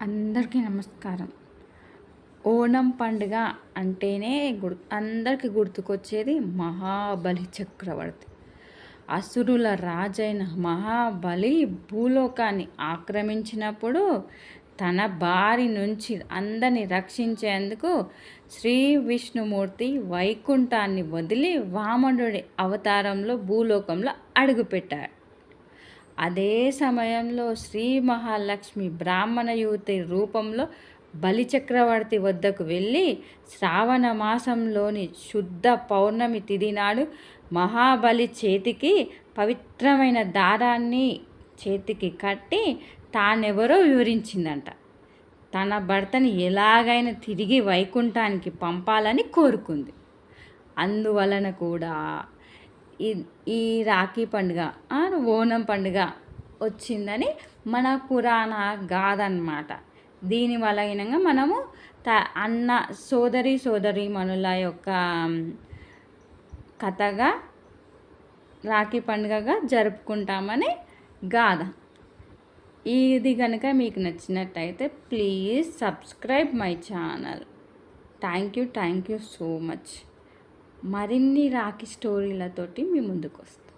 అందరికీ నమస్కారం. ఓణం పండుగ అంటేనే గుర్ అందరికీ గుర్తుకొచ్చేది మహాబలి చక్రవర్తి. అసురుల రాజైన మహాబలి భూలోకాన్ని ఆక్రమించినప్పుడు తన బారి నుంచి అందరిని రక్షించేందుకు శ్రీ విష్ణుమూర్తి వైకుంఠాన్ని వదిలి వామనుడి అవతారంలో భూలోకంలో అడుగుపెట్టాడు. అదే సమయంలో శ్రీ మహాలక్ష్మి బ్రాహ్మణ యువతి రూపంలో బలిచక్రవర్తి వద్దకు వెళ్ళి శ్రావణ మాసంలోని శుద్ధ పౌర్ణమి తిది నాడు మహాబలి చేతికి పవిత్రమైన దారాన్ని చేతికి కట్టి తానెవరో వివరించిందంట. తన భర్తని ఎలాగైనా తిరిగి వైకుంఠానికి పంపాలని కోరుకుంది. అందువలన కూడా ఈ ఈ రాఖీ పండుగ ఓణం పండుగ వచ్చిందని మన పురాణ గాథ అనమాట దీని వలనంగా మనము త అన్న సోదరి సోదరి మనుల యొక్క కథగా రాఖీ పండుగగా జరుపుకుంటామని గాథ. ఇది కనుక మీకు నచ్చినట్టయితే please subscribe my channel. Thank you thank you so much. మరిన్ని రాఖీ స్టోరీలతోటి మీ ముందుకు వస్తాను